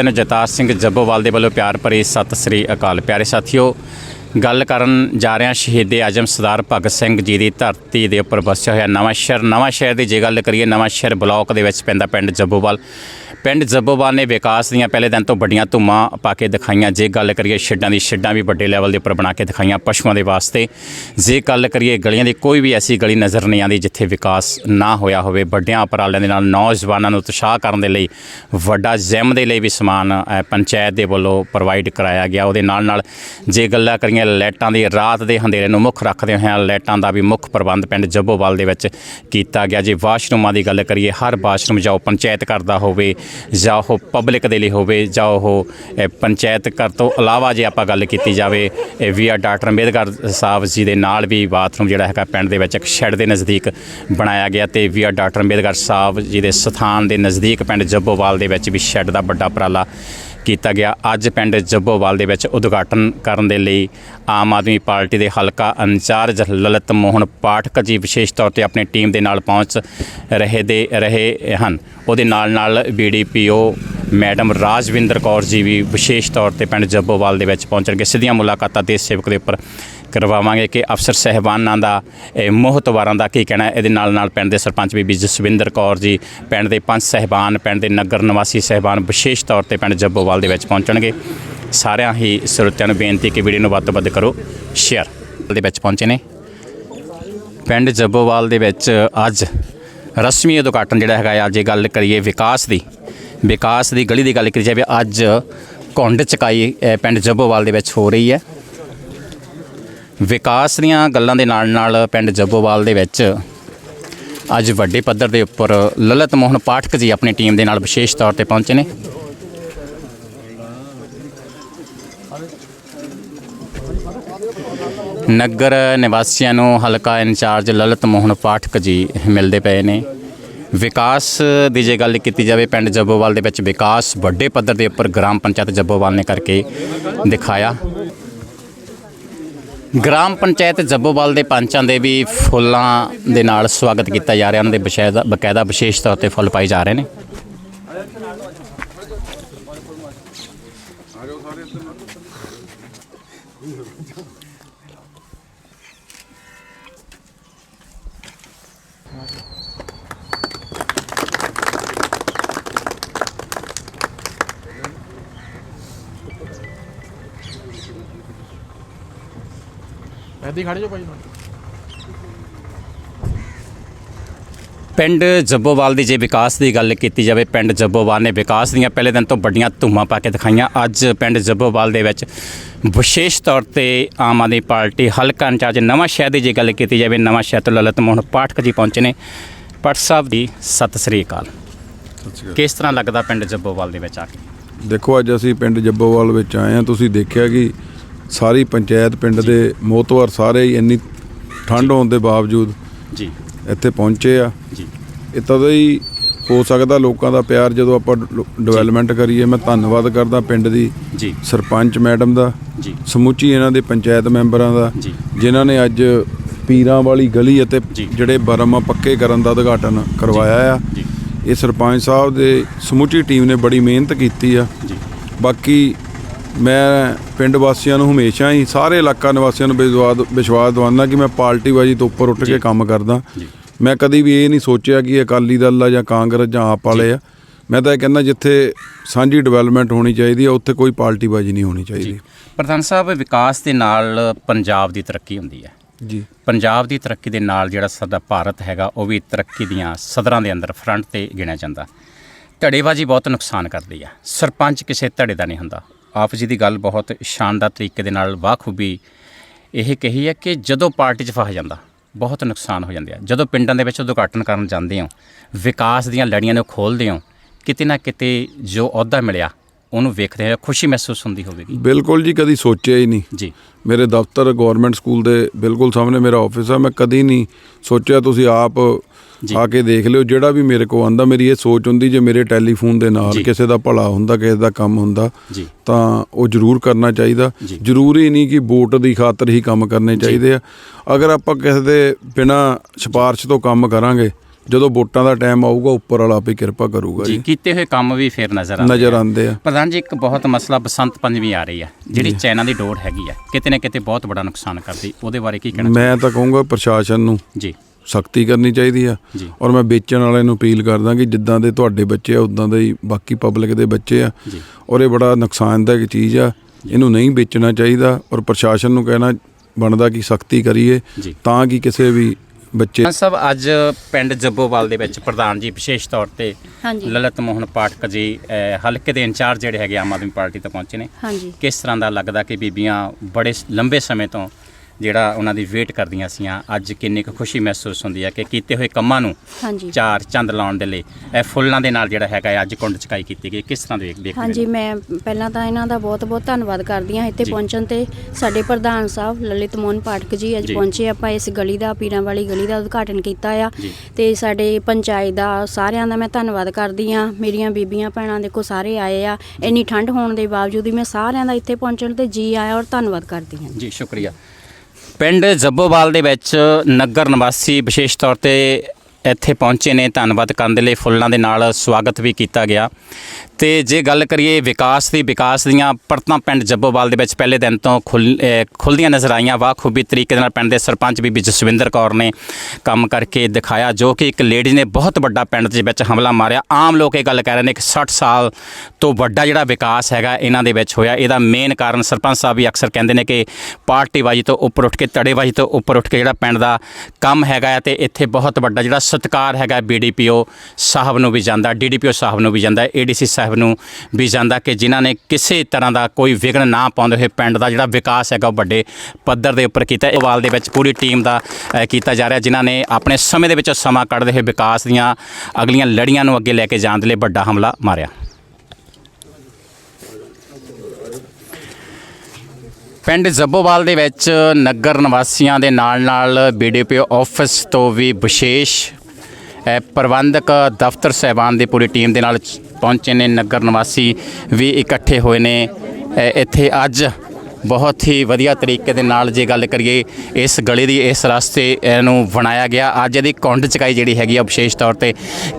ਸਰੋਤਿਆਂ ਜਤਾਰ ਸਿੰਘ ਜੱਬੋਵਾਲ ਦੇ ਵੱਲੋਂ ਪਿਆਰ ਭਰੀ ਸਤਿ ਸ੍ਰੀ ਅਕਾਲ। ਪਿਆਰੇ ਸਾਥੀਓ, ਗੱਲ ਕਰਨ ਜਾ ਰਹੇ ਹਾਂ ਸ਼ਹੀਦ ਆਜਮ ਸਰਦਾਰ ਭਗਤ ਸਿੰਘ ਜੀ ਦੀ ਧਰਤੀ ਦੇ ਉੱਪਰ ਵਸਿਆ ਹੋਇਆ ਨਵਾਂ ਸ਼ਹਿਰ ਨਵਾਂ ਸ਼ਹਿਰ ਦੀ ਜੇ ਗੱਲ ਕਰੀਏ ਨਵਾਂ ਸ਼ਹਿਰ ਬਲਾਕ ਦੇ ਵਿੱਚ ਪੈਂਦਾ ਪਿੰਡ ਜੱਬੋਵਾਲ। ਪਿੰਡ ਜੱਬੋਵਾਲ ਨੇ ਵਿਕਾਸ ਦੀਆਂ ਪਹਿਲੇ ਦਿਨ ਤੋਂ ਵੱਡੀਆਂ ਧੁੰਮਾਂ ਪਾ ਕੇ ਦਿਖਾਈਆਂ। ਜੇ ਗੱਲ ਕਰੀਏ ਛੱਡਾਂ ਦੀ ਛੱਡਾਂ ਵੀ ਵੱਡੇ ਲੈਵਲ ਦੇ ਉੱਪਰ ਬਣਾ ਕੇ ਦਿਖਾਈਆਂ ਪਸ਼ੂਆਂ ਦੇ ਵਾਸਤੇ। ਜੇ ਗੱਲ ਕਰੀਏ ਗਲੀਆਂ ਦੀ, ਕੋਈ ਵੀ ਐਸੀ ਗਲੀ ਨਜ਼ਰ ਨਹੀਂ ਆਉਂਦੀ ਜਿੱਥੇ ਵਿਕਾਸ ਨਾ ਹੋਇਆ ਹੋਵੇ। ਵੱਡਿਆਂ ਉਪਰਾਲਿਆਂ ਦੇ ਨਾਲ ਨੌਜਵਾਨਾਂ ਨੂੰ ਉਤਸ਼ਾਹ ਕਰਨ ਦੇ ਲਈ, ਵੱਡਾ ਜਿਮ ਦੇ ਲਈ ਵੀ ਸਮਾਨ ਪੰਚਾਇਤ ਦੇ ਵੱਲੋਂ ਪ੍ਰੋਵਾਈਡ ਕਰਾਇਆ ਗਿਆ। ਉਹਦੇ ਨਾਲ ਨਾਲ ਜੇ ਗੱਲਾਂ ਕਰੀਏ ਲਾਈਟਾਂ ਦੀ, ਰਾਤ ਦੇ ਹਨੇਰੇ ਨੂੰ ਮੁੱਖ ਰੱਖਦੇ ਹੋਏ ਲਾਈਟਾਂ ਦਾ ਵੀ ਮੁੱਖ ਪ੍ਰਬੰਧ ਪਿੰਡ ਜੱਬੋਵਾਲ ਦੇ ਵਿੱਚ ਕੀਤਾ ਗਿਆ। ਜੇ ਵਾਸ਼ਰੂਮਾਂ ਦੀ ਗੱਲ ਕਰੀਏ, ਹਰ ਵਾਸ਼ਰੂਮ ਜਾਂ ਪੰਚਾਇਤ ਕਰਦਾ ਹੋਵੇ ਜਾਂ ਉਹ ਪਬਲਿਕ ਦੇ ਲਈ ਹੋਵੇ ਜਾਂ ਉਹ ਪੰਚਾਇਤ ਘਰ ਤੋਂ ਇਲਾਵਾ ਜੇ ਆਪਾਂ ਗੱਲ ਕੀਤੀ ਜਾਵੇ ਵੀ ਆ ਡਾਕਟਰ ਅੰਬੇਦਕਰ ਸਾਹਿਬ ਜੀ ਦੇ ਨਾਲ ਵੀ ਬਾਥਰੂਮ ਜਿਹੜਾ ਹੈਗਾ ਪਿੰਡ ਦੇ ਵਿੱਚ ਇੱਕ ਸ਼ੈੱਡ ਦੇ ਨਜ਼ਦੀਕ ਬਣਾਇਆ ਗਿਆ ਤੇ ਵੀ ਆ ਡਾਕਟਰ ਅੰਬੇਦਕਰ ਸਾਹਿਬ ਜੀ ਦੇ ਸਥਾਨ ਦੇ ਨਜ਼ਦੀਕ ਪਿੰਡ ਜੱਬੋਵਾਲ ਦੇ ਵਿੱਚ ਵੀ ਸ਼ੈੱਡ ਦਾ ਵੱਡਾ ਉਪਰਾਲਾ ਕੀਤਾ ਗਿਆ। ਅੱਜ ਪਿੰਡ ਜੱਬੋਵਾਲ ਦੇ ਵਿੱਚ ਉਦਘਾਟਨ ਕਰਨ ਦੇ ਲਈ ਆਮ ਆਦਮੀ ਪਾਰਟੀ ਦੇ ਹਲਕਾ ਇੰਚਾਰਜ ਲਲਿਤ ਮੋਹਨ ਪਾਠਕ ਜੀ ਵਿਸ਼ੇਸ਼ ਤੌਰ ਤੇ ਆਪਣੀ ਟੀਮ ਦੇ ਨਾਲ ਪਹੁੰਚ ਰਹੇ ਦੇ, ਰਹੇ ਹਨ। ਉਹਦੇ ਨਾਲ ਨਾਲ ਬੀਡੀਪੀਓ ਮੈਡਮ ਰਾਜਵਿੰਦਰ ਕੌਰ ਜੀ ਵੀ ਵਿਸ਼ੇਸ਼ ਤੌਰ ਤੇ ਪਿੰਡ ਜੱਬੋਵਾਲ ਦੇ ਵਿੱਚ ਪਹੁੰਚਣਗੇ। ਸਿੱਧੀਆਂ ਮੁਲਾਕਾਤਾਂ ਦੇਸ਼ ਸੇਵਕ ਦੇ ਉੱਪਰ ਕਰਵਾਵਾਂਗੇ ਕਿ ਅਫਸਰ ਸਹਿਬਾਨਾਂ ਦਾ ਇਹ ਮੋਹਤਵਾਰਾਂ ਦਾ ਕੀ ਕਹਿਣਾ ਇਹਦੇ ਨਾਲ ਨਾਲ ਪਿੰਡ ਦੇ ਸਰਪੰਚ ਬੀਬੀ ਜਸਵਿੰਦਰ ਕੌਰ ਜੀ ਪਿੰਡ ਦੇ ਪੰਚ ਸਹਿਬਾਨ ਪਿੰਡ ਦੇ ਨਗਰ ਨਿਵਾਸੀ ਸਹਿਬਾਨ ਵਿਸ਼ੇਸ਼ ਤੌਰ ਤੇ ਪਿੰਡ ਜੱਬੋਵਾਲ ਦੇ ਵਿੱਚ ਪਹੁੰਚਣਗੇ। ਸਾਰਿਆਂ ਹੀ ਸਰੋਤਿਆਂ ਨੂੰ ਬੇਨਤੀ ਕਿ ਵੀਡੀਓ ਨੂੰ ਵੱਧ ਤੋਂ ਵੱਧ ਕਰੋ ਸ਼ੇਅਰ ਦੇ ਵਿੱਚ ਪਹੁੰਚੇ ਨੇ। ਪਿੰਡ ਜੱਬੋਵਾਲ ਦੇ ਵਿੱਚ ਅੱਜ ਰਸਮੀ ਉਦਘਾਟਨ ਜਿਹੜਾ ਹੈਗਾ ਹੈ, ਅੱਜ ਇਹ ਗੱਲ ਕਰੀਏ ਵਿਕਾਸ ਦੀ। ਵਿਕਾਸ ਦੀ ਗਲੀ ਦੀ ਗੱਲ ਕਰੀ ਜਾਵੇ ਅੱਜ ਕੁੰਡ ਚਕਾਈ ਪਿੰਡ ਜੱਬੋਵਾਲ ਦੇ ਵਿੱਚ ਹੋ ਰਹੀ ਹੈ। ਵਿਕਾਸ ਦੀਆਂ ਗੱਲਾਂ ਦੇ ਨਾਲ ਨਾਲ ਪਿੰਡ ਜੱਬੋਵਾਲ ਦੇ ਵਿੱਚ ਅੱਜ ਵੱਡੇ ਪੱਧਰ ਦੇ ਉੱਪਰ ਲਲਤ ਮੋਹਨ ਪਾਠਕ ਜੀ ਆਪਣੀ ਟੀਮ ਦੇ ਨਾਲ ਵਿਸ਼ੇਸ਼ ਤੌਰ ਤੇ ਪਹੁੰਚੇ ਨੇ। ਨਗਰ ਨਿਵਾਸੀਆਂ ਨੂੰ ਹਲਕਾ ਇੰਚਾਰਜ ਲਲਤ ਮੋਹਨ ਪਾਠਕ ਜੀ ਮਿਲਦੇ ਪਏ ਨੇ। ਵਿਕਾਸ ਦੀ ਜੇ ਗੱਲ ਕੀਤੀ ਜਾਵੇ ਪਿੰਡ ਜੱਬੋਵਾਲ ਦੇ ਵਿੱਚ ਵਿਕਾਸ ਵੱਡੇ ਪੱਧਰ ਦੇ ਉੱਪਰ ਗ੍ਰਾਮ ਪੰਚਾਇਤ ਜੱਬੋਵਾਲ ਨੇ ਕਰਕੇ ਦਿਖਾਇਆ। ਗ੍ਰਾਮ ਪੰਚਾਇਤ ਜੱਬੋਵਾਲ ਦੇ ਪੰਚਾਂ ਦੇ ਵੀ ਫੁੱਲਾਂ ਦੇ ਨਾਲ ਸਵਾਗਤ ਕੀਤਾ ਜਾ ਰਿਹਾ। ਉਹਨਾਂ ਦੇ ਬਕਾਇਦਾ ਬਕਾਇਦਾ ਵਿਸ਼ੇਸ਼ ਤੌਰ ਤੇ ਫੁੱਲ ਪਾਏ ਜਾ ਰਹੇ ਨੇ। ਐਦਾਂ ਖੜੇ ਜੋ ਭਾਈ ਪਿੰਡ ਜੱਬੋਵਾਲ ਦੀ ਜੇ ਵਿਕਾਸ ਦੀ ਗੱਲ ਕੀਤੀ ਜਾਵੇ ਪਿੰਡ ਜੱਬੋਵਾਲ ਨੇ ਵਿਕਾਸ ਦੀਆਂ ਪਹਿਲੇ ਦਿਨ ਤੋਂ ਵੱਡੀਆਂ ਧੂਮਾਂ ਪਾ ਕੇ ਦਿਖਾਈਆਂ। ਅੱਜ ਪਿੰਡ ਜੱਬੋਵਾਲ ਦੇ ਵਿੱਚ ਵਿਸ਼ੇਸ਼ ਤੌਰ ਤੇ ਆਮ ਆਦਮੀ ਪਾਰਟੀ ਹਲਕਾ ਇੰਚਾਰਜ ਨਵਾਂ ਸ਼ਹਿਰ ਦੀ ਜੇ ਗੱਲ ਕੀਤੀ ਜਾਵੇ ਨਵਾਂ ਸ਼ਹਿਰ ਤੋਂ ਲਲਿਤ ਮੋਹਨ ਪਾਠਕ ਜੀ ਪਹੁੰਚੇ ਨੇ। ਪਟ ਸਾਹਿਬ ਦੀ ਸਤਿ ਸ੍ਰੀ ਅਕਾਲ। ਕਿਸ ਤਰ੍ਹਾਂ ਲੱਗਦਾ ਪਿੰਡ ਜੱਬੋਵਾਲ ਦੇ ਵਿੱਚ ਆ ਕੇ? ਦੇਖੋ ਅੱਜ ਅਸੀਂ ਪਿੰਡ ਜੱਬੋਵਾਲ ਵਿੱਚ ਆਏ ਹਾਂ। ਤੁਸੀਂ ਦੇਖਿਆ ਕਿ ਸਾਰੀ ਪੰਚਾਇਤ ਪਿੰਡ ਦੇ ਮੋਤਵਰ ਸਾਰੇ ਹੀ ਇੰਨੀ ਠੰਡ ਹੋਣ ਦੇ ਬਾਵਜੂਦ ਜੀ। ਇੱਥੇ ਪਹੁੰਚੇ ਆ। ਜੀ। ਇਹ ਤਦੋਂ ਹੀ ਹੋ ਸਕਦਾ ਲੋਕਾਂ ਦਾ ਪਿਆਰ ਜਦੋਂ ਆਪਾਂ ਡਿਵੈਲਪਮੈਂਟ ਕਰੀਏ। ਮੈਂ ਧੰਨਵਾਦ ਕਰਦਾ ਪਿੰਡ ਦੀ ਜੀ। ਸਰਪੰਚ ਮੈਡਮ ਦਾ ਜੀ। ਸਮੁੱਚੀ ਇਹਨਾਂ ਦੇ ਪੰਚਾਇਤ ਮੈਂਬਰਾਂ ਦਾ ਜੀ। ਜਿਨ੍ਹਾਂ ਨੇ ਅੱਜ ਪੀਰਾਂ ਵਾਲੀ ਗਲੀ ਅਤੇ। ਜਿਹੜੇ ਬਰਮ ਪੱਕੇ ਕਰਨ ਦਾ ਉਦਘਾਟਨ ਕਰਵਾਇਆ ਆ। ਜੀ। ਇਹ ਸਰਪੰਚ ਸਾਹਿਬ ਦੇ ਸਮੁੱਚੀ ਟੀਮ ਨੇ ਬੜੀ ਮਿਹਨਤ ਕੀਤੀ ਆ। ਜੀ। ਬਾਕੀ ਮੈਂ ਪਿੰਡ ਵਾਸੀਆਂ ਨੂੰ ਹਮੇਸ਼ਾ ਹੀ ਸਾਰੇ ਇਲਾਕਾ ਨਿਵਾਸੀਆਂ ਨੂੰ ਵਿਸ਼ਵਾਸ ਵਿਸ਼ਵਾਸ ਦਵਾਉਂਦਾ ਕਿ ਮੈਂ ਪਾਰਟੀਬਾਜ਼ੀ ਤੋਂ ਉੱਪਰ ਉੱਠ। ਕੇ ਕੰਮ ਕਰਦਾ। ਮੈਂ ਕਦੀ ਵੀ ਇਹ ਨਹੀਂ ਸੋਚਿਆ ਕਿ ਅਕਾਲੀ ਦਲ ਆ ਜਾਂ ਕਾਂਗਰਸ ਜਾਂ ਆਪ ਵਾਲੇ ਆ। ਮੈਂ ਤਾਂ ਇਹ ਕਹਿੰਦਾ ਜਿੱਥੇ ਸਾਂਝੀ ਡਿਵੈਲਪਮੈਂਟ ਹੋਣੀ ਚਾਹੀਦੀ ਆ ਉੱਥੇ ਕੋਈ ਪਾਰਟੀਬਾਜ਼ੀ ਨਹੀਂ ਹੋਣੀ ਚਾਹੀਦੀ। ਪ੍ਰਧਾਨ ਸਾਹਿਬ ਵਿਕਾਸ ਦੇ ਨਾਲ ਪੰਜਾਬ ਦੀ ਤਰੱਕੀ ਹੁੰਦੀ ਹੈ। ਜੀ। ਪੰਜਾਬ ਦੀ ਤਰੱਕੀ ਦੇ ਨਾਲ ਜਿਹੜਾ ਸਾਡਾ ਭਾਰਤ ਹੈਗਾ ਉਹ ਵੀ ਤਰੱਕੀ ਦੀਆਂ ਸਦਰਾਂ ਦੇ ਅੰਦਰ ਫਰੰਟ ਤੇ ਗਿਣਿਆ ਜਾਂਦਾ। ਧੜੇਬਾਜ਼ੀ ਬਹੁਤ ਨੁਕਸਾਨ ਕਰਦੀ ਹੈ ਸਰਪੰਚ ਕਿਸੇ ਧੜੇ ਦਾ ਨਹੀਂ ਹੁੰਦਾ। ਆਪ ਜੀ ਦੀ ਗੱਲ ਬਹੁਤ ਸ਼ਾਨਦਾਰ ਤਰੀਕੇ ਦੇ ਨਾਲ ਬਾਖੂਬੀ ਇਹ ਕਹੀ ਹੈ ਕਿ ਜਦੋਂ ਪਾਰਟੀ 'ਚ ਫਸ ਜਾਂਦਾ ਬਹੁਤ ਨੁਕਸਾਨ ਹੋ ਜਾਂਦੇ ਆ। ਜਦੋਂ ਪਿੰਡਾਂ ਦੇ ਵਿੱਚ ਉਦਘਾਟਨ ਕਰਨ ਜਾਂਦੇ ਹੋ ਵਿਕਾਸ ਦੀਆਂ ਲੜੀਆਂ ਨੂੰ ਖੋਲ੍ਹਦੇ ਹੋ ਕਿਤੇ ਨਾ ਕਿਤੇ ਜੋ ਅਹੁਦਾ ਮਿਲਿਆ ਉਹਨੂੰ ਵੇਖਦੇ ਹੋਏ ਖੁਸ਼ੀ ਮਹਿਸੂਸ ਹੁੰਦੀ ਹੋਵੇਗੀ। ਬਿਲਕੁਲ ਜੀ ਕਦੀ ਸੋਚਿਆ ਹੀ ਨਹੀਂ। ਜੀ। ਮੇਰੇ ਦਫ਼ਤਰ ਗਵਰਨਮੈਂਟ ਸਕੂਲ ਦੇ ਬਿਲਕੁਲ ਸਾਹਮਣੇ ਮੇਰਾ ਆਫਿਸ ਆ ਮੈਂ ਕਦੀ ਨਹੀਂ ਸੋਚਿਆ ਤੁਸੀਂ ਆਪ। ਆ ਕੇ ਦੇਖ ਲਿਓ ਜਿਹੜਾ ਵੀ ਮੇਰੇ ਕੋਲ ਆਂਦਾ ਮੇਰੀ ਇਹ ਸੋਚ ਹੁੰਦੀ ਜੇ ਮੇਰੇ ਟੈਲੀਫੋਨ ਦੇ ਨਾਲ। ਕਿਸੇ ਦਾ ਭਲਾ ਹੁੰਦਾ ਕਿਸੇ ਦਾ ਕੰਮ ਹੁੰਦਾ ਤਾਂ ਉਹ ਜ਼ਰੂਰ ਕਰਨਾ ਚਾਹੀਦਾ। ਜ਼ਰੂਰੀ ਨਹੀਂ ਕਿ ਵੋਟ ਦੀ ਖਾਤਰ ਹੀ ਕੰਮ ਕਰਨੇ ਚਾਹੀਦੇ ਆ। ਅਗਰ ਆਪਾਂ ਕਿਸੇ ਦੇ ਬਿਨਾ ਸਿਫਾਰਿਸ਼ ਤੋਂ ਕੰਮ ਕਰਾਂਗੇ ਜਦੋਂ ਵੋਟਾਂ ਦਾ ਟਾਈਮ ਆਊਗਾ ਉੱਪਰ ਵਾਲਾ ਆਪੇ ਕਿਰਪਾ ਕਰੂਗਾ ਜੀ ਕੀਤੇ ਹੋਏ ਕੰਮ ਵੀ ਫਿਰ ਨਜ਼ਰ ਆਉਂਦੇ ਨਜ਼ਰ ਆ। ਆਉਂਦੇ ਆ। ਪ੍ਰਧਾਨ ਜੀ ਇੱਕ ਬਹੁਤ ਮਸਲਾ ਬਸੰਤ ਪੰਚਮੀ ਆ ਰਹੀ ਹੈ ਜਿਹੜੀ ਚਾਈਨਾ ਦੀ ਡੋਰ ਹੈਗੀ ਆ ਕਿਤੇ ਨਾ ਕਿਤੇ ਬਹੁਤ ਵੱਡਾ ਨੁਕਸਾਨ ਕਰਦੀ ਉਹਦੇ ਬਾਰੇ ਕੀ ਕਹਿਣਾ ਮੈਂ ਤਾਂ ਕਹੂੰਗਾ ਪ੍ਰਸ਼ਾਸਨ ਨੂੰ ਜੀ। ਸਖਤੀ ਕਰਨੀ ਚਾਹੀਦੀ ਆ। ਔਰ ਮੈਂ ਵੇਚਣ ਵਾਲਿਆਂ ਨੂੰ ਅਪੀਲ ਕਰਦਾ ਕਿ ਜਿੱਦਾਂ ਦੇ ਤੁਹਾਡੇ ਬੱਚੇ ਆ ਉਦਾਂ ਦੇ ਹੀ ਬਾਕੀ ਪਬਲਿਕ ਦੇ ਬੱਚੇ ਆ। ਔਰ ਇਹ ਬੜਾ ਨੁਕਸਾਨਦਾਇਕ ਚੀਜ਼ ਆ। ਇਹਨੂੰ ਨਹੀਂ ਵੇਚਣਾ ਚਾਹੀਦਾ ਔਰ ਪ੍ਰਸ਼ਾਸਨ ਨੂੰ ਕਹਿਣਾ ਬਣਦਾ ਕਿ ਸਖਤੀ ਕਰੀਏ। ਤਾਂ ਕਿ ਕਿਸੇ ਵੀ ਬੱਚੇ ਸਭ ਅੱਜ ਪਿੰਡ ਜੱਬੋਵਾਲ ਦੇ ਵਿੱਚ ਪ੍ਰਧਾਨ ਜੀ ਵਿਸ਼ੇਸ਼ ਤੌਰ ਤੇ ਲਲਿਤ ਮੋਹਨ ਪਾਠਕ ਜੀ ਹਲਕੇ ਦੇ ਇੰਚਾਰਜ ਜਿਹੜੇ ਹੈਗੇ ਆਮ ਆਦਮੀ ਪਾਰਟੀ ਤੋਂ ਪਹੁੰਚੇ ਨੇ। ਕਿਸ ਤਰ੍ਹਾਂ ਦਾ ਲੱਗਦਾ ਕਿ ਬੀਬੀਆਂ ਬੜੇ ਲੰਬੇ ਸਮੇਂ ਤੋਂ ਜਿਹੜਾ ਉਹਨਾਂ ਦੀ ਵੇਟ ਕਰਦੀਆਂ ਸੀਆਂ ਅੱਜ ਕਿੰਨੀ ਕੁ ਖੁਸ਼ੀ ਮਹਿਸੂਸ ਹੁੰਦੀ ਹੈ ਕਿ ਕੀਤੇ ਹੋਏ ਕੰਮਾਂ ਨੂੰ ਹਾਂਜੀ। ਚਾਰ ਚੰਦ ਲਾਉਣ ਦੇ ਲਈ ਇਹ ਫੁੱਲਾਂ ਦੇ ਨਾਲ ਜਿਹੜਾ ਹੈਗਾ ਹੈ ਅੱਜ ਕੁੰਡ ਚਕਾਈ ਕੀਤੀ ਗਈ ਕਿਸ ਤਰ੍ਹਾਂ ਦੇ ਦੇਖਦੇ ਹਾਂਜੀ ਮੈਂ ਪਹਿਲਾਂ ਤਾਂ ਇਹਨਾਂ ਦਾ ਬਹੁਤ ਬਹੁਤ ਧੰਨਵਾਦ ਕਰਦੀ ਹਾਂ ਇੱਥੇ। ਪਹੁੰਚਣ ਤੇ। ਸਾਡੇ ਪ੍ਰਧਾਨ ਸਾਹਿਬ ਲਲਿਤ ਮੋਹਨ ਪਾਠਕ ਜੀ ਅੱਜ। ਪਹੁੰਚੇ ਆਪਾਂ ਇਸ ਗਲੀ ਦਾ ਪੀਰਾਂ ਵਾਲੀ ਗਲੀ ਦਾ ਉਦਘਾਟਨ ਕੀਤਾ ਆ। ਤੇ ਸਾਡੇ ਪੰਚਾਇਤ ਦਾ ਸਾਰਿਆਂ ਦਾ ਮੈਂ ਧੰਨਵਾਦ ਕਰਦੀ ਹਾਂ। ਮੇਰੀਆਂ ਬੀਬੀਆਂ ਭੈਣਾਂ ਦੇਖੋ ਸਾਰੇ ਆਏ ਆ। ਇੰਨੀ ਠੰਡ ਹੋਣ ਦੇ ਬਾਵਜੂਦ ਵੀ ਮੈਂ ਸਾਰਿਆਂ ਦਾ ਇੱਥੇ ਪਹੁੰਚਣ ਤੇ ਜੀ ਆਇਆ ਔਰ ਧੰਨਵਾਦ ਕਰਦੀ ਹਾਂ। ਜੀ ਸ਼ੁਕਰੀਆ। ਪਿੰਡ ਜੱਬੋਵਾਲ ਦੇ ਵਿੱਚ ਨਗਰ ਨਿਵਾਸੀ ਵਿਸ਼ੇਸ਼ ਤੌਰ ਤੇ ਇੱਥੇ ਪਹੁੰਚੇ ਨੇ। ਧੰਨਵਾਦ ਕਰਨ ਦੇ ਲਈ ਫੁੱਲਾਂ ਦੇ ਨਾਲ ਸਵਾਗਤ ਵੀ ਕੀਤਾ ਗਿਆ। ਤੇ ਜੇ ਗੱਲ ਕਰੀਏ ਵਿਕਾਸ ਦੀ, ਵਿਕਾਸ ਦੀਆਂ ਪਰਤਾਂ ਪਿੰਡ ਜੱਬੋਵਾਲ ਦੇ ਵਿੱਚ ਪਹਿਲੇ ਦਿਨ ਤੋਂ ਖੁੱਲ- ਖੁੱਲ੍ਹਦੀਆਂ ਨਜ਼ਰ ਆਈਆਂ। ਵਾਖੂਬੀ ਤਰੀਕੇ ਦੇ ਨਾਲ ਪਿੰਡ ਦੇ ਸਰਪੰਚ ਬੀਬੀ ਜਸਵਿੰਦਰ ਕੌਰ ਨੇ ਕੰਮ ਕਰਕੇ ਦਿਖਾਇਆ, ਜੋ ਕਿ ਇੱਕ ਲੇਡੀ ਨੇ ਬਹੁਤ ਵੱਡਾ ਪਿੰਡ ਦੇ ਵਿੱਚ ਹਮਲਾ ਮਾਰਿਆ। ਆਮ ਲੋਕ ਇਹ ਗੱਲ ਕਹਿ ਰਹੇ ਨੇ ਕਿ 60 ਸਾਲ ਤੋਂ ਵੱਡਾ ਜਿਹੜਾ ਵਿਕਾਸ ਹੈਗਾ ਇਹਨਾਂ ਦੇ ਵਿੱਚ ਹੋਇਆ। ਇਹਦਾ ਮੇਨ ਕਾਰਨ ਸਰਪੰਚ ਸਾਹਿਬ ਵੀ ਅਕਸਰ ਕਹਿੰਦੇ ਨੇ ਕਿ ਪਾਰਟੀਬਾਜ਼ੀ ਤੋਂ ਉੱਪਰ ਉੱਠ ਕੇ ਧੜੇਬਾਜ਼ੀ ਤੋਂ ਉੱਪਰ ਉੱਠ ਕੇ ਜਿਹੜਾ ਪਿੰਡ ਦਾ ਕੰਮ ਹੈਗਾ ਹੈ ਤੇ ਇੱਥੇ ਬਹੁਤ ਵੱਡਾ ਜਿਹੜਾ ਸਤਿਕਾਰ ਹੈਗਾ ਬੀਡੀਪੀਓ ਸਾਹਿਬ ਨੂੰ ਵੀ ਜਾਂਦਾ, ਡੀਡੀਪੀਓ ਸਾਹਿਬ ਨੂੰ ਵੀ ਜਾਂਦਾ, ਏਡੀਸੀ ਸਾਹਿਬ ਨੂੰ ਵੀ ਜਾਂਦਾ ਕਿ ਜਿਨ੍ਹਾਂ ਨੇ ਕਿਸੇ ਤਰ੍ਹਾਂ ਦਾ ਕੋਈ ਵਿਘਨ ਨਾ ਪਾਉਂਦੇ ਹੋਏ ਪਿੰਡ ਦਾ ਜਿਹੜਾ ਵਿਕਾਸ ਹੈਗਾ ਉਹ ਵੱਡੇ ਪੱਧਰ ਦੇ ਉੱਪਰ ਕੀਤਾ। ਇਹ ਵਾਲ ਦੇ ਵਿੱਚ ਪੂਰੀ ਟੀਮ ਦਾ ਕੀਤਾ ਜਾ ਰਿਹਾ ਜਿਨ੍ਹਾਂ ਨੇ ਆਪਣੇ ਸਮੇਂ ਦੇ ਵਿੱਚ ਸਮਾਂ ਕੱਢਦੇ ਹੋਏ ਵਿਕਾਸ ਦੀਆਂ ਅਗਲੀਆਂ ਲੜੀਆਂ ਨੂੰ ਅੱਗੇ ਲੈ ਕੇ ਜਾਣ ਦੇ ਲਈ ਵੱਡਾ ਹਮਲਾ ਮਾਰਿਆ। ਪਿੰਡ ਜ਼ੱਬੋਵਾਲ ਦੇ ਵਿੱਚ ਨਗਰ ਨਿਵਾਸੀਆਂ ਦੇ ਨਾਲ ਨਾਲ ਬੀਡੀਪੀਓ ਆਫਿਸ ਤੋਂ ਵੀ ਵਿਸ਼ੇਸ਼ ਪ੍ਰਬੰਧਕ ਦਫ਼ਤਰ ਸਹਿਬਾਨ ਦੀ ਪੂਰੀ ਟੀਮ ਦੇ ਨਾਲ ਪਹੁੰਚੇ ਨੇ ਨਗਰ ਨਿਵਾਸੀ ਵੀ ਇਕੱਠੇ ਹੋਏ ਨੇ। ਇੱਥੇ ਅੱਜ ਬਹੁਤ ਹੀ ਵਧੀਆ ਤਰੀਕੇ ਦੇ ਨਾਲ ਜੇ ਗੱਲ ਕਰੀਏ, ਇਸ ਗਲੀ ਦੀ, ਇਸ ਰਸਤੇ ਨੂੰ ਬਣਾਇਆ ਗਿਆ। ਅੱਜ ਇਹਦੀ ਕੁੰਡ ਚਕਾਈ ਜਿਹੜੀ ਹੈਗੀ ਆ, ਵਿਸ਼ੇਸ਼ ਤੌਰ ਤੇ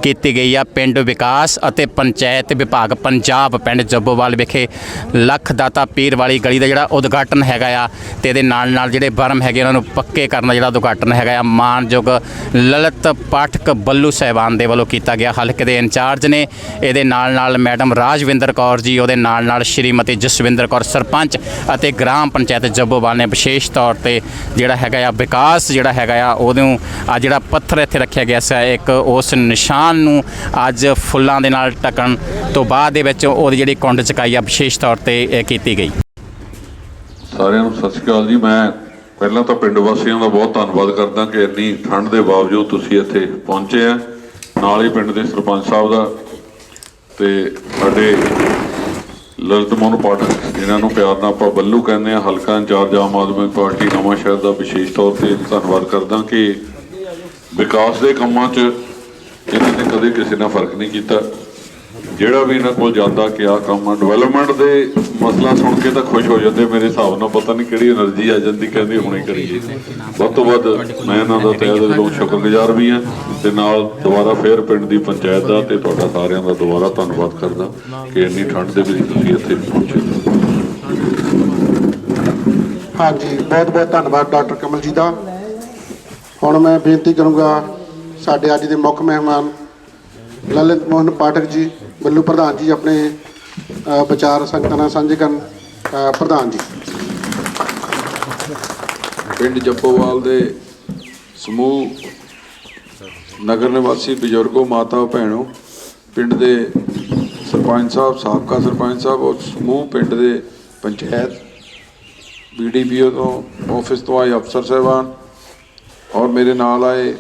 ਕੀਤੀ ਗਈ ਆ। ਪਿੰਡ ਵਿਕਾਸ ਅਤੇ ਪੰਚਾਇਤ ਵਿਭਾਗ ਪੰਜਾਬ, ਪਿੰਡ ਜੱਬੋਵਾਲ ਵਿਖੇ ਲੱਖ ਦਾਤਾ ਪੀਰ ਵਾਲੀ ਗਲੀ ਦਾ ਜਿਹੜਾ ਉਦਘਾਟਨ ਹੈਗਾ ਆ ਤੇ ਇਹਦੇ ਨਾਲ ਨਾਲ ਜਿਹੜੇ ਬਰਮ ਹੈਗੇ ਉਹਨਾਂ ਨੂੰ ਪੱਕੇ ਕਰਨ ਦਾ ਜਿਹੜਾ ਉਦਘਾਟਨ ਹੈਗਾ ਆ। ਮਾਨਯੋਗ ਲਲਤ ਪਾਠਕ ਬੱਲੂ ਸਹਿਬਾਨ ਦੇ ਵੱਲੋਂ ਕੀਤਾ ਗਿਆ। ਹਲਕੇ ਦੇ ਇੰਚਾਰਜ ਨੇ ਇਹਦੇ ਨਾਲ ਨਾਲ ਮੈਡਮ ਰਾਜਵਿੰਦਰ ਕੌਰ ਜੀ, ਉਹਦੇ ਨਾਲ ਨਾਲ ਸ਼੍ਰੀਮਤੀ ਜਸਵਿੰਦਰ ਕੌਰ ਸਰਪੰਚ ਅਤੇ ਗ੍ਰਾਮ ਪੰਚਾਇਤ ਜੱਬੋਵਾਲ ਨੇ ਵਿਸ਼ੇਸ਼ ਤੌਰ ਤੇ ਜਿਹੜਾ ਹੈਗਾ ਆ ਵਿਕਾਸ ਜਿਹੜਾ ਹੈਗਾ ਆ, ਉਹਨੂੰ ਆ ਜਿਹੜਾ ਪੱਥਰ ਇੱਥੇ ਰੱਖਿਆ ਗਿਆ ਸੀ, ਇੱਕ ਉਸ ਨਿਸ਼ਾਨ ਨੂੰ ਅੱਜ ਫੁੱਲਾਂ ਦੇ ਨਾਲ ਟਕਣ ਤੋਂ ਬਾਅਦ ਦੇ ਵਿੱਚ ਉਹਦੀ ਜਿਹੜੀ ਕੁੰਡ ਚਕਾਈ ਆ, ਵਿਸ਼ੇਸ਼ ਤੌਰ ਤੇ ਇਹ ਕੀਤੀ ਗਈ। ਸਾਰਿਆਂ ਨੂੰ ਸਤਿ ਸ਼੍ਰੀ ਅਕਾਲ ਜੀ। ਮੈਂ ਪਹਿਲਾਂ ਤਾਂ ਪਿੰਡ ਵਾਸੀਆਂ ਦਾ ਬਹੁਤ ਧੰਨਵਾਦ ਕਰਦਾ ਕਿ ਇੰਨੀ ਠੰਡ ਦੇ ਬਾਵਜੂਦ ਤੁਸੀਂ ਇੱਥੇ ਪਹੁੰਚੇ ਆ। ਨਾਲ ਹੀ ਪਿੰਡ ਦੇ ਸਰਪੰਚ ਸਾਹਿਬ ਦਾ ਤੇ ਸਾਡੇ ਲਲਿਤ ਮੋਹਨ ਪਾਠਕ, ਜਿਨ੍ਹਾਂ ਨੂੰ ਪਿਆਰ ਨਾਲ ਆਪਾਂ ਬੱਲੂ ਕਹਿੰਦੇ ਆ ਹਲਕਾ ਇੰਚਾਰਜ ਆਮ ਆਦਮੀ ਪਾਰਟੀ ਨਵਾਂ ਸ਼ਹਿਰ ਦਾ ਵਿਸ਼ੇਸ਼ ਤੌਰ ਤੇ ਧੰਨਵਾਦ ਕਰਦਾ ਕਿ ਵਿਕਾਸ ਦੇ ਕੰਮਾਂ 'ਚ ਇਹਨਾਂ ਨੇ ਕਦੇ ਕਿਸੇ ਨਾਲ ਫ਼ਰਕ ਨਹੀਂ ਕੀਤਾ। ਜਿਹੜਾ ਵੀ ਇਹਨਾਂ ਕੋਲ ਜਾਂਦਾ ਕਿ ਆ ਕੰਮ ਆ ਡਿਵੈਲਪਮੈਂਟ ਦੇ ਮਸਲਾ ਸੁਣ ਕੇ ਤਾਂ ਖੁਸ਼ ਹੋ ਜਾਂਦੇ ਮੇਰੇ ਹਿਸਾਬ ਨਾਲ ਪਤਾ ਨਹੀਂ ਕਿਹੜੀ એનર્ਜੀ ਆ ਜਾਂਦੀ, ਕਹਿੰਦੇ ਹੁਣੇ ਕਰੀਏ ਵੱਧ ਤੋਂ ਵੱਧ ਮੈਂ ਇਹਨਾਂ ਦਾ ਤਹਿ ਦਿਲੋਂ ਸ਼ੁਕਰਗੁਜ਼ਾਰ ਵੀ ਆ ਤੇ ਨਾਲ ਦੁਬਾਰਾ ਫੇਰ ਪਿੰਡ ਦੀ ਪੰਚਾਇਤ ਦਾ ਤੇ ਤੁਹਾਡਾ ਸਾਰਿਆਂ ਦਾ ਦੁਬਾਰਾ ਧੰਨਵਾਦ ਕਰਦਾ ਕਿ ਇੰਨੀ ਠੰਡ ਦੇ ਵਿੱਚ ਤੁਸੀਂ ਇੱਥੇ ਪਹੁੰਚੇ। ਹਾਂਜੀ, ਬਹੁਤ ਬਹੁਤ ਧੰਨਵਾਦ ਡਾਕਟਰ ਕਮਲ ਜੀ ਦਾ। ਹੁਣ ਮੈਂ ਬੇਨਤੀ ਕਰੂੰਗਾ ਸਾਡੇ ਅੱਜ ਦੇ ਮੁੱਖ ਮਹਿਮਾਨ ਲਲਿਤ ਮੋਹਨ ਪਾਠਕ ਜੀ ਬੱਲੂ ਪ੍ਰਧਾਨ ਜੀ ਆਪਣੇ ਵਿਚਾਰ ਸੰਗਤਾਂ ਨਾਲ ਸਾਂਝੇ ਕਰਨ ਪ੍ਰਧਾਨ ਜੀ। ਪਿੰਡ ਜੱਪੋਵਾਲ ਦੇ ਸਮੂਹ, ਨਗਰ ਨਿਵਾਸੀ ਬਜ਼ੁਰਗੋ ਮਾਤਾ ਭੈਣੋ, ਪਿੰਡ ਦੇ ਸਰਪੰਚ ਸਾਹਿਬ, ਸਾਬਕਾ ਸਰਪੰਚ ਸਾਹਿਬ ਔਰ ਸਮੂਹ ਪਿੰਡ ਦੇ ਪੰਚਾਇਤ ਬੀਡੀਪੀਓ ਤੋਂ ਆਫਿਸ ਤੋਂ ਆਏ ਅਫਸਰ ਸਾਹਿਬਾਨ ਔਰ ਮੇਰੇ ਨਾਲ ਆਏ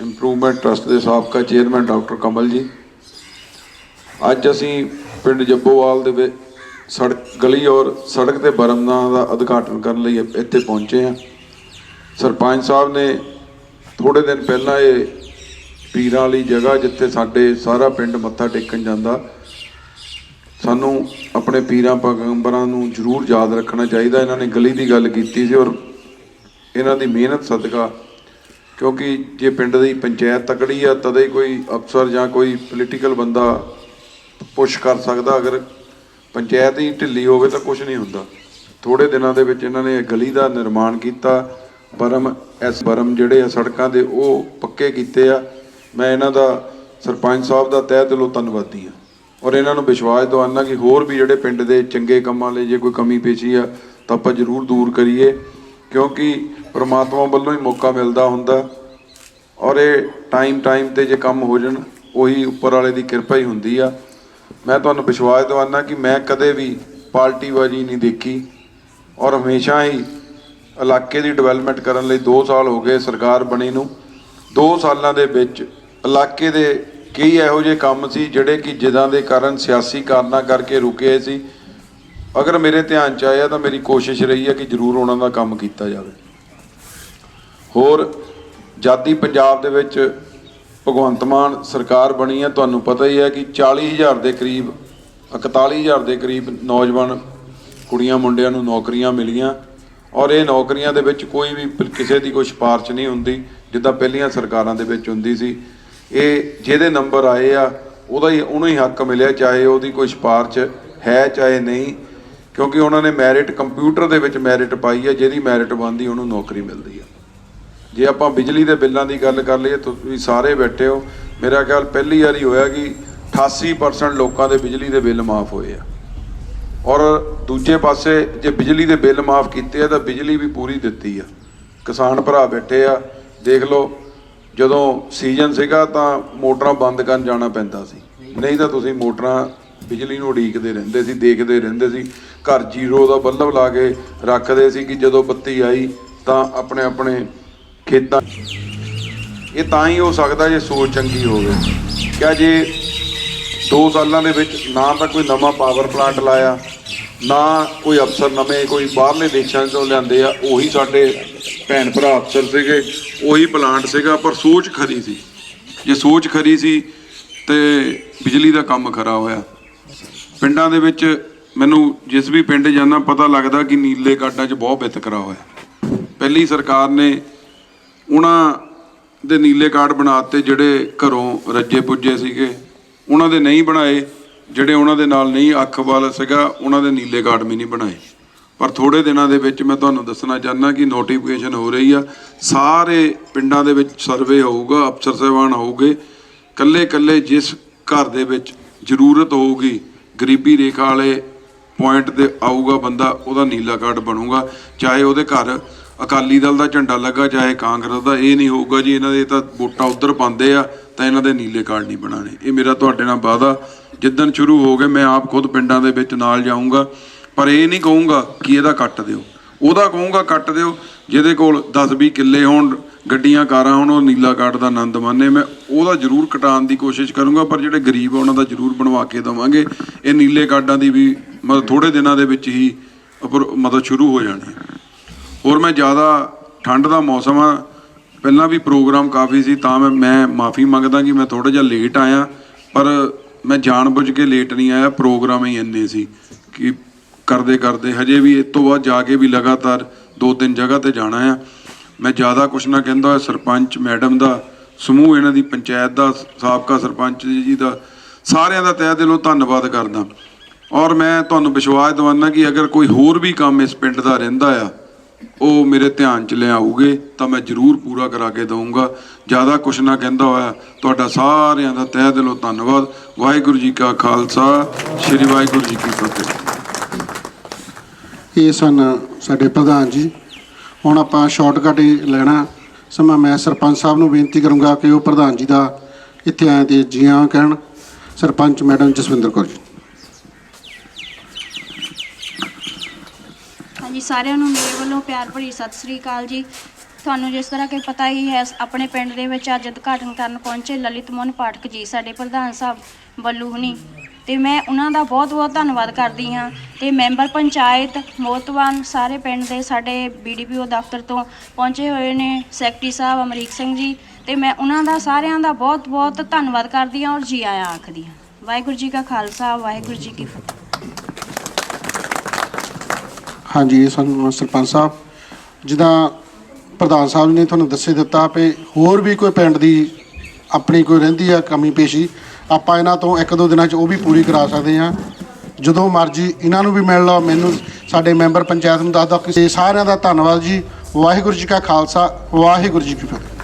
ਇੰਪਰੂਵਮੈਂਟ ਟਰਸਟ ਦੇ ਸਾਬਕਾ ਚੇਅਰਮੈਨ ਡਾਕਟਰ ਕਮਲ ਜੀ। ਅੱਜ ਅਸੀਂ ਪਿੰਡ ਜੱਬੋਵਾਲ ਦੇ ਵਿੱਚ ਸੜਕ, ਗਲੀ ਔਰ ਸੜਕ ਤੇ ਬਰਮਨਾ ਦਾ ਉਦਘਾਟਨ ਕਰਨ ਲਈ ਇੱਥੇ ਪਹੁੰਚੇ ਹਾਂ। ਸਰਪੰਚ ਸਾਹਿਬ ਨੇ ਥੋੜੇ ਦਿਨ ਪਹਿਲਾਂ ਇਹ ਪੀਰਾਂ ਵਾਲੀ ਜਗ੍ਹਾ ਜਿੱਥੇ ਸਾਡੇ ਸਾਰਾ ਪਿੰਡ ਮੱਥਾ ਟੇਕਣ ਜਾਂਦਾ, ਸਾਨੂੰ ਆਪਣੇ ਪੀਰਾਂ ਪੈਗੰਬਰਾਂ ਨੂੰ ਜ਼ਰੂਰ ਯਾਦ ਰੱਖਣਾ ਚਾਹੀਦਾ। ਇਹਨਾਂ ਨੇ ਗਲੀ ਦੀ ਗੱਲ ਕੀਤੀ ਸੀ ਔਰ ਇਹਨਾਂ ਦੀ ਮਿਹਨਤ ਸਦਕਾ, ਕਿਉਂਕਿ ਜੇ ਪਿੰਡ ਦੀ ਪੰਚਾਇਤ ਤਕੜੀ ਆ, ਤਦੇ ਕੋਈ ਅਫਸਰ ਜਾਂ ਕੋਈ ਪੋਲੀਟੀਕਲ ਬੰਦਾ ਪੁਸ਼ ਕਰ ਸਕਦਾ ਅਗਰ ਪੰਚਾਇਤ ਹੀ ਢਿੱਲੀ ਹੋਵੇ ਤਾਂ ਕੁਝ ਨਹੀਂ ਹੁੰਦਾ। ਥੋੜੇ ਦਿਨਾਂ ਦੇ ਵਿੱਚ ਇਹਨਾਂ ਨੇ ਗਲੀ ਦਾ ਨਿਰਮਾਣ ਕੀਤਾ। ਬਰਮ ਐਸ ਬਰਮ ਜਿਹੜੇ ਆ ਸੜਕਾਂ ਦੇ, ਉਹ ਪੱਕੇ ਕੀਤੇ ਆ। ਮੈਂ ਇਹਨਾਂ ਦਾ ਸਰਪੰਚ ਸਾਹਿਬ ਦਾ ਤਹਿ ਦਿਲੋਂ ਧੰਨਵਾਦੀ ਆ ਔਰ ਇਹਨਾਂ ਨੂੰ ਵਿਸ਼ਵਾਸ ਦਵਾਨਾ ਕਿ ਹੋਰ ਵੀ ਜਿਹੜੇ ਪਿੰਡ ਦੇ ਚੰਗੇ ਕੰਮਾਂ ਲਈ ਜੇ ਕੋਈ ਕਮੀ ਪੇਸ਼ੀ ਆ, ਤਾਂ ਆਪਾਂ ਜ਼ਰੂਰ ਦੂਰ ਕਰੀਏ। ਕਿਉਂਕਿ ਪ੍ਰਮਾਤਮਾ ਵੱਲੋਂ ਹੀ ਮੌਕਾ ਮਿਲਦਾ ਹੁੰਦਾ। ਔਰ ਇਹ ਟਾਈਮ ਟਾਈਮ ਤੇ ਜੇ ਕੰਮ ਹੋ ਜਾਣ, ਉਹੀ ਉੱਪਰ ਵਾਲੇ ਦੀ ਕਿਰਪਾ ਹੀ ਹੁੰਦੀ ਆ। ਮੈਂ ਤੁਹਾਨੂੰ ਵਿਸ਼ਵਾਸ ਦਿਵਾਨਾ ਕਿ ਮੈਂ ਕਦੇ ਵੀ ਪਾਰਟੀਬਾਜ਼ੀ ਨਹੀਂ ਦੇਖੀ ਔਰ ਹਮੇਸ਼ਾ ਹੀ ਇਲਾਕੇ ਦੀ ਡਿਵੈਲਪਮੈਂਟ ਕਰਨ ਲਈ 2 ਸਾਲ ਹੋ ਗਏ ਸਰਕਾਰ ਬਣੀ ਨੂੰ। 2 ਸਾਲਾਂ ਦੇ ਵਿੱਚ ਇਲਾਕੇ ਦੇ ਕਈ ਇਹੋ ਜਿਹੇ ਕੰਮ ਸੀ ਜਿਹੜੇ ਕਿ ਜਿਦਾਂ ਦੇ ਕਾਰਨ ਸਿਆਸੀ ਕਾਰਨਾਂ ਕਰਕੇ ਰੁਕੇ ਸੀ। ਅਗਰ ਮੇਰੇ ਧਿਆਨ ਚ ਆਇਆ ਤਾਂ ਮੇਰੀ ਕੋਸ਼ਿਸ਼ ਰਹੀ ਹੈ ਕਿ ਜ਼ਰੂਰ ਉਹਨਾਂ ਦਾ ਕੰਮ ਕੀਤਾ ਜਾਵੇ। ਹੋਰ ਜਾਤੀ ਪੰਜਾਬ ਦੇ ਵਿੱਚ ਭਗਵੰਤ ਮਾਨ ਸਰਕਾਰ ਬਣੀ ਹੈ, ਤੁਹਾਨੂੰ ਪਤਾ ਹੀ ਹੈ ਕਿ 40000 ਦੇ ਕਰੀਬ 41000 ਦੇ ਕਰੀਬ ਨੌਜਵਾਨ ਕੁੜੀਆਂ ਮੁੰਡਿਆਂ ਨੂੰ ਨੌਕਰੀਆਂ ਮਿਲੀਆਂ ਔਰ ਇਹ ਨੌਕਰੀਆਂ ਦੇ ਵਿੱਚ ਕੋਈ ਵੀ ਕਿਸੇ ਦੀ ਕੋਈ ਸਿਫਾਰਿਸ਼ ਨਹੀਂ ਹੁੰਦੀ, ਜਿੱਦਾਂ ਪਹਿਲੀਆਂ ਸਰਕਾਰਾਂ ਦੇ ਵਿੱਚ ਹੁੰਦੀ ਸੀ। ਇਹ ਜਿਹਦੇ ਨੰਬਰ ਆਏ ਆ, ਉਹਦਾ ਹੀ, ਉਹਨੂੰ ਹੀ ਹੱਕ ਮਿਲਿਆ, ਚਾਹੇ ਉਹਦੀ ਕੋਈ ਸਿਫਾਰਿਸ਼ ਹੈ, ਚਾਹੇ ਨਹੀਂ, ਕਿਉਂਕਿ ਉਹਨਾਂ ਨੇ ਮੈਰਿਟ ਕੰਪਿਊਟਰ ਦੇ ਵਿੱਚ ਮੈਰਿਟ ਪਾਈ ਹੈ, ਜਿਹਦੀ ਮੈਰਿਟ ਬਣਦੀ, ਉਹਨੂੰ ਨੌਕਰੀ ਮਿਲਦੀ ਹੈ। ਜੇ ਆਪਾਂ ਬਿਜਲੀ ਦੇ ਬਿੱਲਾਂ ਦੀ ਗੱਲ ਕਰ ਲਈਏ, ਤੁਸੀਂ ਸਾਰੇ ਬੈਠੇ ਹੋ। ਮੇਰਾ ਖਿਆਲ ਪਹਿਲੀ ਵਾਰੀ ਹੋਇਆ ਕਿ 88% ਲੋਕਾਂ ਦੇ ਬਿਜਲੀ ਦੇ ਬਿੱਲ ਮਾਫ ਹੋਏ ਆ। ਔਰ ਦੂਜੇ ਪਾਸੇ ਜੇ ਬਿਜਲੀ ਦੇ ਬਿੱਲ ਮਾਫ ਕੀਤੇ ਆ, ਤਾਂ ਬਿਜਲੀ ਵੀ ਪੂਰੀ ਦਿੱਤੀ ਆ। ਕਿਸਾਨ ਭਰਾ ਬੈਠੇ ਆ। ਦੇਖ ਲਓ, ਜਦੋਂ ਸੀਜ਼ਨ ਸੀਗਾ, ਤਾਂ ਮੋਟਰਾਂ ਬੰਦ ਕਰਨ ਜਾਣਾ ਪੈਂਦਾ ਸੀ। ਨਹੀਂ ਤਾਂ ਤੁਸੀਂ ਮੋਟਰਾਂ ਬਿਜਲੀ ਨੂੰ ਉਡੀਕਦੇ ਰਹਿੰਦੇ ਸੀ, ਦੇਖਦੇ ਰਹਿੰਦੇ ਸੀ। ਘਰ ਜੀਰੋ ਦਾ ਬੱਲਬ ਲਾ ਕੇ ਰੱਖਦੇ ਸੀ ਕਿ ਜਦੋਂ ਬੱਤੀ ਆਈ, ਤਾਂ ਆਪਣੇ ਆਪਣੇ ਖੇਤਾਂ ਇਹ ਤਾਂ ਹੀ ਹੋ ਸਕਦਾ ਜੇ ਸੋਚ ਚੰਗੀ ਹੋਵੇ। ਕਿਆ ਜੇ 2 ਸਾਲਾਂ ਦੇ ਵਿੱਚ ਨਾ ਤਾਂ ਕੋਈ ਨਵਾਂ ਪਾਵਰ ਪਲਾਂਟ ਲਾਇਆ, ਨਾ ਕੋਈ ਅਫਸਰ ਨਵੇਂ, ਕੋਈ ਬਾਹਰਲੇ ਦੇਸ਼ਾਂ ਤੋਂ ਲਿਆਂਦੇ ਆ, ਉਹੀ ਸਾਡੇ ਭੈਣ ਭਰਾ ਅਫਸਰ ਸੀਗੇ, ਉਹੀ ਪਲਾਂਟ ਸੀਗਾ, ਪਰ ਸੋਚ ਖਰੀ ਸੀ। ਜੇ ਸੋਚ ਖਰੀ ਸੀ ਤੇ ਬਿਜਲੀ ਦਾ ਕੰਮ ਖਰਾ ਹੋਇਆ। ਪਿੰਡਾਂ ਦੇ ਵਿੱਚ ਮੈਨੂੰ ਜਿਸ ਵੀ ਪਿੰਡ ਜਾਂਦਾ ਪਤਾ ਲੱਗਦਾ ਕਿ ਨੀਲੇ ਕਾਡਾਂ 'ਚ ਬਹੁਤ ਵਿਤਕਰਾ ਹੋਇਆ। ਪਹਿਲੀ ਸਰਕਾਰ ਨੇ ਉਹਨਾਂ ਦੇ ਨੀਲੇ ਕਾਰਡ ਬਣਾਤੇ ਜਿਹੜੇ ਘਰੋਂ ਰੱਜੇ ਪੁੱਜੇ ਸੀਗੇ, ਉਹਨਾਂ ਦੇ ਨਹੀਂ ਬਣਾਏ, ਜਿਹੜੇ ਉਹਨਾਂ ਦੇ ਨਾਲ ਨਹੀਂ ਅੱਖ ਵਾਲ ਸੀਗਾ, ਉਹਨਾਂ ਦੇ ਨੀਲੇ ਕਾਰਡ ਵੀ ਨਹੀਂ ਬਣਾਏ। ਪਰ ਥੋੜੇ ਦਿਨਾਂ ਦੇ ਵਿੱਚ ਮੈਂ ਤੁਹਾਨੂੰ ਦੱਸਣਾ ਚਾਹੁੰਦਾ ਕਿ ਨੋਟੀਫਿਕੇਸ਼ਨ ਹੋ ਰਹੀ ਆ। ਸਾਰੇ ਪਿੰਡਾਂ ਦੇ ਵਿੱਚ ਸਰਵੇ ਹੋਊਗਾ, ਅਫਸਰ ਸਾਹਿਬਾਨ ਹੋਊਗੇ। ਕੱਲੇ ਕੱਲੇ ਜਿਸ ਘਰ ਦੇ ਵਿੱਚ ਜ਼ਰੂਰਤ ਹੋਊਗੀ, ਗਰੀਬੀ ਰੇਖਾ ਵਾਲੇ ਪੁਆਇੰਟ ਤੇ ਆਊਗਾ ਬੰਦਾ, ਉਹਦਾ ਨੀਲਾ ਕਾਰਡ ਬਣੂਗਾ। ਚਾਹੇ ਉਹਦੇ ਘਰ ਅਕਾਲੀ ਦਲ ਦਾ ਝੰਡਾ ਲੱਗਾ, ਚਾਹੇ ਕਾਂਗਰਸ ਦਾ, ਇਹ ਨਹੀਂ ਹੋਊਗਾ ਜੀ, ਇਹਨਾਂ ਦੇ ਤਾਂ ਵੋਟਾਂ ਉਧਰ ਪਾਉਂਦੇ ਆ, ਤਾਂ ਇਹਨਾਂ ਦੇ ਨੀਲੇ ਕਾਰਡ ਨਹੀਂ ਬਣਾਣੇ ਇਹ ਮੇਰਾ ਤੁਹਾਡੇ ਨਾਲ ਵਾਅਦਾ, ਜਿੱਦਣ ਸ਼ੁਰੂ ਹੋ ਗਏ, ਮੈਂ ਆਪ ਖੁਦ ਪਿੰਡਾਂ ਦੇ ਵਿੱਚ ਨਾਲ ਜਾਊਂਗਾ, ਪਰ ਇਹ ਨਹੀਂ ਕਹੂੰਗਾ ਕਿ ਇਹਦਾ ਕੱਟ ਦਿਓ। ਉਹਦਾ ਕਹੂੰਗਾ ਕੱਟ ਦਿਓ, ਜਿਹਦੇ ਕੋਲ 10-20 ਕਿੱਲੇ ਹੋਣ, ਗੱਡੀਆਂ, ਕਾਰਾਂ ਹੋਣ, ਉਹ ਨੀਲਾ ਕਾਰਡ ਦਾ ਆਨੰਦ ਮਾਣੇ ਮੈਂ ਉਹਦਾ ਜ਼ਰੂਰ ਕਟਾਉਣ ਦੀ ਕੋਸ਼ਿਸ਼ ਕਰੂੰਗਾ, ਪਰ ਜਿਹੜੇ ਗਰੀਬ ਆ, ਉਹਨਾਂ ਦਾ ਜ਼ਰੂਰ ਬਣਵਾ ਕੇ ਦੇਵਾਂਗੇ। ਇਹ ਨੀਲੇ ਕਾਰਡਾਂ ਦੀ ਵੀ ਮਤਲਬ ਥੋੜੇ ਦਿਨਾਂ ਦੇ ਵਿੱਚ ਹੀ ਉੱਪਰ- ਮਤਲਬ ਸ਼ੁਰੂ ਹੋ ਜਾਣੀ ਹੋਰ ਮੈਂ ਜ਼ਿਆਦਾ ਠੰਡ ਦਾ ਮੌਸਮ ਆ। ਪਹਿਲਾਂ ਵੀ ਪ੍ਰੋਗਰਾਮ ਕਾਫੀ ਸੀ, ਤਾਂ ਮੈਂ ਮੈਂ ਮਾਫੀ ਮੰਗਦਾ ਕਿ ਮੈਂ ਥੋੜਾ ਜਿਹਾ ਲੇਟ ਆਇਆ। ਪਰ ਮੈਂ ਜਾਣਬੁੱਝ ਕੇ ਲੇਟ ਨਹੀਂ ਆਇਆ, ਪ੍ਰੋਗਰਾਮ ਹੀ ਇੰਨੇ ਸੀ ਕਿ ਕਰਦੇ ਕਰਦੇ ਹਜੇ ਵੀ ਇਸ ਤੋਂ ਬਾਅਦ ਜਾ ਕੇ ਵੀ ਲਗਾਤਾਰ ਦੋ ਤਿੰਨ ਜਗ੍ਹਾ ਤੇ ਜਾਣਾ ਆ। ਮੈਂ ਜ਼ਿਆਦਾ ਕੁਛ ਨਾ ਕਹਿੰਦਾ ਹੋਇਆ, ਸਰਪੰਚ ਮੈਡਮ ਦਾ, ਸਮੂਹ ਇਹਨਾਂ ਦੀ ਪੰਚਾਇਤ ਦਾ, ਸਾਬਕਾ ਸਰਪੰਚ ਜੀ ਦਾ, ਸਾਰਿਆਂ ਦਾ ਤਹਿ ਦਿਲੋਂ ਧੰਨਵਾਦ ਕਰਦਾ। ਔਰ ਮੈਂ ਤੁਹਾਨੂੰ ਵਿਸ਼ਵਾਸ ਦਿਵਾਨਾ ਕਿ ਅਗਰ ਕੋਈ ਹੋਰ ਵੀ ਕੰਮ ਇਸ ਪਿੰਡ ਦਾ ਰਹਿੰਦਾ ਆ ਉਹ ਮੇਰੇ ਧਿਆਨ ਚ ਲਿਆਉਗੇ ਤਾਂ ਮੈਂ ਜ਼ਰੂਰ ਪੂਰਾ ਕਰਾ ਕੇ ਦਊਂਗਾ। ਜ਼ਿਆਦਾ ਕੁਛ ਨਾ ਕਹਿੰਦਾ ਹੋਇਆ, ਤੁਹਾਡਾ ਸਾਰਿਆਂ ਦਾ ਤਹਿ ਦਿਲੋਂ ਧੰਨਵਾਦ। ਵਾਹਿਗੁਰੂ ਜੀ ਕਾ ਖਾਲਸਾ, ਸ੍ਰੀ ਵਾਹਿਗੁਰੂ ਜੀ ਕੀ ਫਤਿਹ। ਇਹ ਸਨ ਸਾਡੇ ਪ੍ਰਧਾਨ ਜੀ। ਹੁਣ ਆਪਾਂ ਸ਼ਾਰਟਕਟ ਹੀ ਲੈਣਾ। ਸਮਾਂ ਮੈਂ ਸਰਪੰਚ ਸਾਹਿਬ ਨੂੰ ਬੇਨਤੀ ਕਰੂੰਗਾ ਕਿ ਉਹ ਪ੍ਰਧਾਨ ਜੀ ਦਾ ਇੱਥੇ ਆਏ ਤੇ ਜੀਆਂ ਕਹਿਣ। ਸਰਪੰਚ ਮੈਡਮ ਜਸਵਿੰਦਰ ਕੌਰ ਜੀ। ਜੀ, ਸਾਰਿਆਂ ਨੂੰ ਮੇਰੇ ਵੱਲੋਂ ਪਿਆਰ ਭਰੀ ਸਤਿ ਸ੍ਰੀ ਅਕਾਲ ਜੀ। ਤੁਹਾਨੂੰ ਜਿਸ ਤਰ੍ਹਾਂ ਕਿ ਪਤਾ ਹੀ ਹੈ, ਆਪਣੇ ਪਿੰਡ ਦੇ ਵਿੱਚ ਅੱਜ ਉਦਘਾਟਨ ਕਰਨ ਪਹੁੰਚੇ ਲਲਿਤ ਮੋਹਨ ਪਾਠਕ ਜੀ, ਸਾਡੇ ਪ੍ਰਧਾਨ ਸਾਹਿਬ ਬੱਲੂ ਹੁਣੀ। ਤੇ ਮੈਂ ਉਹਨਾਂ ਦਾ ਬਹੁਤ ਬਹੁਤ ਧੰਨਵਾਦ ਕਰਦੀ ਹਾਂ। ਤੇ ਮੈਂਬਰ ਪੰਚਾਇਤ, ਮੋਤਵਾਨ ਸਾਰੇ ਪਿੰਡ ਦੇ ਸਾਡੇ ਬੀਡੀਪੀਓ ਦਫ਼ਤਰ ਤੋਂ ਪਹੁੰਚੇ ਹੋਏ ਨੇ, ਸੈਕਟਰੀ ਸਾਹਿਬ ਅਮਰੀਕ ਸਿੰਘ ਜੀ। ਤੇ ਮੈਂ ਉਹਨਾਂ ਦਾ ਸਾਰਿਆਂ ਦਾ ਬਹੁਤ ਬਹੁਤ ਧੰਨਵਾਦ ਕਰਦੀ ਹਾਂ ਔਰ ਜੀ ਆਇਆਂ ਆਖਦੀ ਹਾਂ। ਵਾਹਿਗੁਰੂ ਜੀ ਕਾ ਖਾਲਸਾ, ਵਾਹਿਗੁਰੂ ਜੀ ਕੀ ਫਤਿਹ। ਹਾਂਜੀ ਸਾਨੂੰ ਸਰਪੰਚ ਸਾਹਿਬ, ਜਿੱਦਾਂ ਪ੍ਰਧਾਨ ਸਾਹਿਬ ਨੇ ਤੁਹਾਨੂੰ ਦੱਸੇ ਦਿੱਤਾ ਵੀ ਹੋਰ ਵੀ ਕੋਈ ਪਿੰਡ ਦੀ ਆਪਣੀ ਕੋਈ ਰਹਿੰਦੀ ਆ ਕਮੀ ਪੇਸ਼ੀ, ਆਪਾਂ ਇਹਨਾਂ ਤੋਂ ਇੱਕ ਦੋ ਦਿਨਾਂ 'ਚ ਉਹ ਵੀ ਪੂਰੀ ਕਰਾ ਸਕਦੇ ਹਾਂ। ਜਦੋਂ ਮਰਜ਼ੀ ਇਹਨਾਂ ਨੂੰ ਵੀ ਮਿਲ ਲਓ, ਮੈਨੂੰ ਸਾਡੇ ਮੈਂਬਰ ਪੰਚਾਇਤ ਨੂੰ ਦੱਸ ਦਿਓ। ਕਿ ਸਾਰਿਆਂ ਦਾ ਧੰਨਵਾਦ ਜੀ। ਵਾਹਿਗੁਰੂ ਜੀ ਕਾ ਖਾਲਸਾ, ਵਾਹਿਗੁਰੂ ਜੀ ਕੀ ਫਤਿਹ।